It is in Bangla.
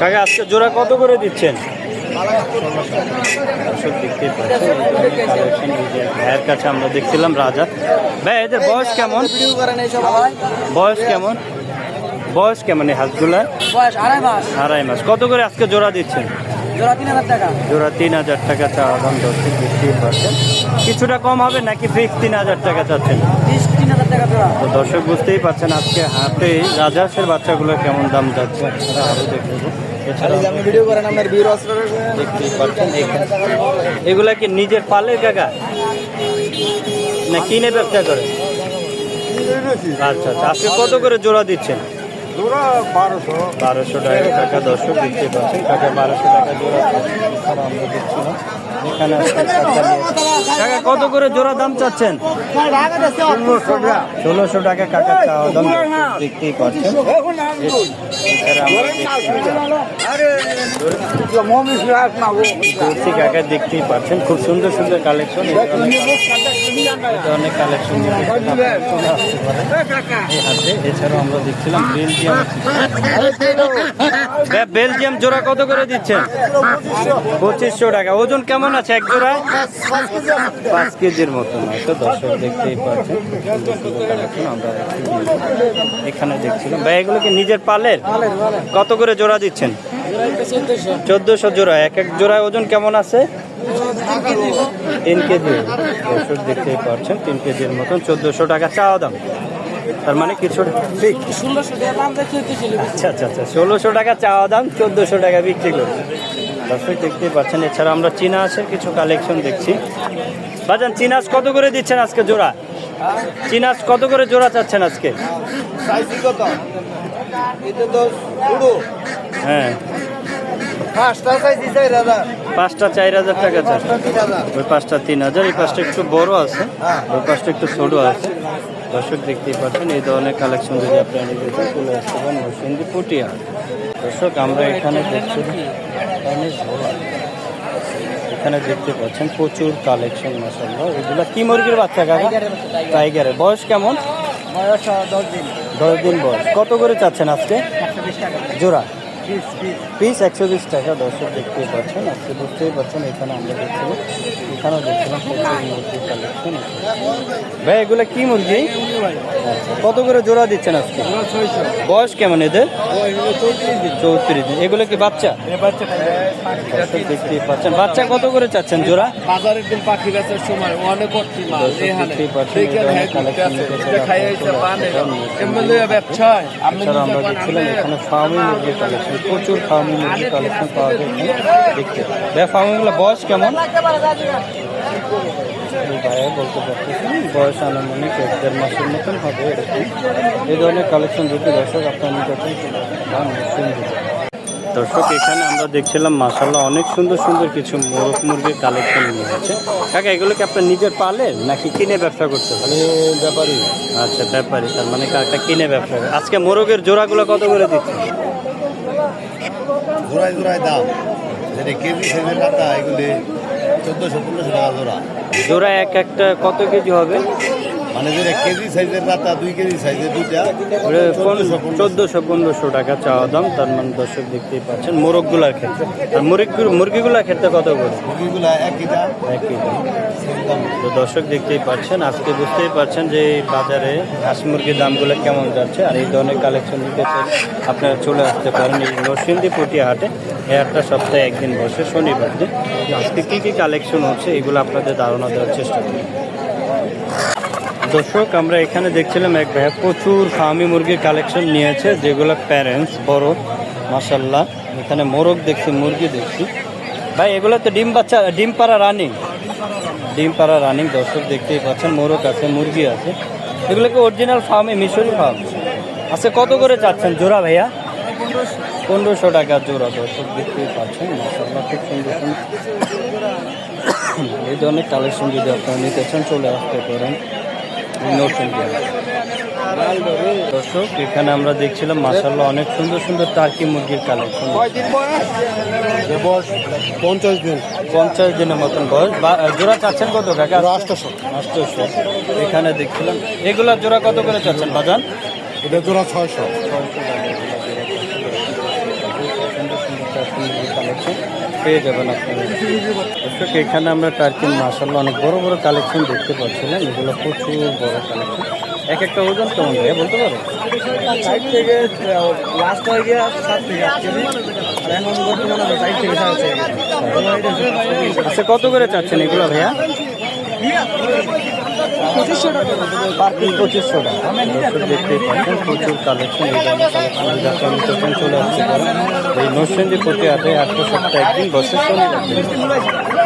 কাকা, আজকে জোড়া কত করে দিচ্ছেন? ভাইয়ের কাছে আমরা দেখছিলাম রাজা। ভাই, এদের বয়স কেমন? বয়স কেমন? বয়স কেমন এই হাঁসগুলা আড়াই মাস। কত করে আজকে জোড়া দিচ্ছেন? জোড়া তিন হাজার টাকা চাওয়া দাম, দর্শক দেখতেই পাচ্ছেন। কিছুটা কম হবে নাকি ফিক্স তিন হাজার টাকা চাচ্ছেন? তো দর্শক বুঝতেই পারছেন আজকে হাটে রাজহাঁসের বাচ্চাগুলো কেমন দাম যাচ্ছে আরও দেখে আপনি এগুলা কি নিজের পালের কাকা? না কিনে ব্যবসা করে? আচ্ছা আচ্ছা আজকে কত করে জোড়া দিচ্ছেন? বারোশো। বারোশো টাকা টাকা দর্শক দেখতে পাচ্ছেন। কাকা বারোশো টাকা জোড়া আমরা দেখছি না। এখানে কাকা কত করে জোড়া দাম চাচ্ছেন? ষোলোশো টাকা। কাকা চাওয়া দাম দর্শক দেখতেই পাচ্ছেন। এছাড়া আমরা কাকা দেখতেই পাচ্ছেন। খুব সুন্দর সুন্দর কালেকশন আমরা দেখছিলাম বেলজিয়াম বেলজিয়াম জোড়া কত করে দিচ্ছেন? পঁচিশশো টাকা। ওজন কেমন আছে এক জোড়ায়? পাঁচ কেজির মতন আছে দর্শক দেখতেই পাচ্ছেন। আমরা এখানে দেখছিলাম। ভাই, এগুলো কি নিজের পালের? কত করে জোড়া দিচ্ছেন? চোদ্দশো জোড়া, এক এক জোড়ায় ওজন কেমন আছে? তিন কেজি। দর্শক দেখতেই পাচ্ছেন তিন কেজির মতন চোদ্দশো টাকা চাওয়া দাম। তার মানে কিছু ঠিক। আচ্ছা আচ্ছা আচ্ছা ষোলোশো টাকা চাওয়া দাম চোদ্দোশো টাকা বিক্রি করি দর্শক দেখতেই পাচ্ছেন এছাড়া আমরা চীনা আসের কিছু কালেকশন দেখছি। বাজান চিনাস কত করে দিচ্ছেন আজকে জোড়া? চিনাস কত করে জোড়া চাচ্ছেন আজকে? হ্যাঁ। পাঁচটা চার হাজার। টাকা ওই পাঁচটা তিন হাজার এই পাঁচটা একটু বড় আছে ওই পাঁচটা একটু ছোট আছে। দর্শক দেখতেই পাচ্ছেন এই ধরনের কালেকশন যদি আপনারা নিতে চান চলে আসতে পারেন নরসিংদী পটিয়া দর্শক আমরা এখানে দেখছি এখানে দেখতে পাচ্ছেন প্রচুর কালেকশন মাসাল্লাহ এগুলা কি মুরগির বাচ্চা কাকা? টাইগারের বয়স কেমন? বয়স দশ দিন। দশ দিন বয়স। কত করে চাচ্ছেন আজকে? জোড়া? পিস একশো বিশ টাকা দর্শক দেখতে পাচ্ছেন। আজকে বুঝতেই পারছেন এখানে আমরা দেখছিলাম এখানেও দেখছিলাম মুরগির কালেকশন ভাই এগুলো কি মুরগি? আচ্ছা, কত করে জোড়া দিচ্ছেন আজকে? বয়স কেমন এদের? চৌত্রিশ দিন। চৌত্রিশ দিন। এগুলো কি বাচ্চা? দর্শক দেখতেই পাচ্ছেন। বাচ্চা কত করে চাচ্ছেন জোড়া? বাজারের দিন পাখি বেচার সময় অনেক মাল এছাড়া আমরা দেখছিলাম এখানে ফার্মি মুরগির কালেকশন প্রচুর ফার্মি মুরগির কালেকশন পাওয়া যায়। দেখতে। ভাই ফার্মিগুলো বয়স কেমন? ভাইয়া বলতে পারতেছেন বয়স আনুমানিক এক দেড় মাসের মতন হবে এরকম। এই ধরনের কালেকশন যদি দর্শক আপনার সুন্দর দর্শক এখানে আমরা দেখছিলাম মাসাল্লাহ অনেক সুন্দর সুন্দর কিছু মোরগ মুরগির কালেকশন নিয়ে আছে। কাকা এগুলো কি আপনার নিজের পালেন নাকি কিনে ব্যবসা করতে ব্যাপারী। আচ্ছা ব্যাপারী। তার মানে কাকা কিনে ব্যবসা আজকে মোরগের জোড়াগুলো কত করে দিচ্ছে? জোড়ায় জোড়ায় দাম। যেটা কেজি সাইজের কাটা এগুলি চোদ্দোশো পনেরোশো টাকা জোড়া। জোড়া এক একটা কত কেজি হবে? মানে যেটা কেজি সাইজের দুই কেজি সাইজের দুইটা চোদ্দোশো পনেরোশো টাকা। চাওয়া দাম তার মানে দর্শক দেখতেই পাচ্ছেন মোরগগুলার ক্ষেত্রে। আর মুরগি মুরগিগুলার ক্ষেত্রে কত করে? মুরগিগুলা একই দাম একই দাম। তো দর্শক দেখতেই পাচ্ছেন আজকে বুঝতেই পারছেন যে বাজারে হাঁস মুরগির দামগুলো কেমন যাচ্ছে আর এই ধরনের কালেকশন দিতে চান আপনারা চলে আসতে পারেন এই নরসিংদী পটিয়া হাটে এই হাটটা সপ্তাহে একদিন বসে শনিবার দিন। আজকে কী কী কালেকশন হচ্ছে এগুলো আপনাদের ধারণা দেওয়ার চেষ্টা করি। দর্শক, আমরা এখানে দেখছিলাম এক ভাইয়া প্রচুর ফার্মি মুরগির কালেকশন নিয়েছে, যেগুলো প্যারেন্টস বড় মাসাল্লাহ এখানে মোরগ দেখছি, মুরগি দেখছি। ভাই, এগুলো তো ডিম বাচ্চা, ডিম পাড়া রানিং ডিম পাড়া রানিং দর্শক দেখতেই পাচ্ছেন, মোরগ আছে, মুরগি আছে। এগুলো কি অরিজিনাল ফার্মে, মিশরি ফার্ম? আচ্ছা কত করে চাচ্ছেন জোড়া ভাইয়া? পনেরোশো টাকা জোড়া, দর্শক দেখতেই পাচ্ছেন মাসাল্লাহ খুব সুন্দর সুন্দর। এই ধরনের কালেকশন যদি আপনারা নিতে চান, চলে আসতে পারেন। দর্শক এখানে আমরা দেখছিলাম মাসাল্লাহ অনেক সুন্দর সুন্দর টার্কি মুরগির কালেকশন বয়স পঞ্চাশ দিন। পঞ্চাশ দিনের মতন বয়স। জোড়া চাচ্ছেন কত কাকা? আটশোশো। আটশোশো। এখানে দেখছিলাম এগুলা জোড়া কত করে চাচ্ছেন বাজান? এটা জোড়া ছয়শো। সুন্দর সুন্দর টার্কি মুরগির কালেকশন পেয়ে যাবেন আপনারা। দর্শক এখানে আমরা টার্কির মাসাল্লাহ অনেক বড় বড় কালেকশন দেখতে পাচ্ছিলাম। এগুলো প্রচুর বড় কালেকশন। এক একটা ওজন কেমন ভাইয়া বলতে পারো? সাইড থেকে লাস্ট হয়ে গিয়ে সাত থেকে আর এখন বর্তমানে সাইড থেকে সাড়ে আচ্ছা কত করে চাচ্ছেন এগুলো ভাইয়া পঁচিশশো টাকা। পঁচিশশো টাকা। দেখতেই পাচ্ছেন, প্রচুর কালেকশন এই ধরনের আপনারা নিতে চলে এই নরসিংদী প্রতি হাটে আটশো সপ্তাহে একদিন বসে শনিবার।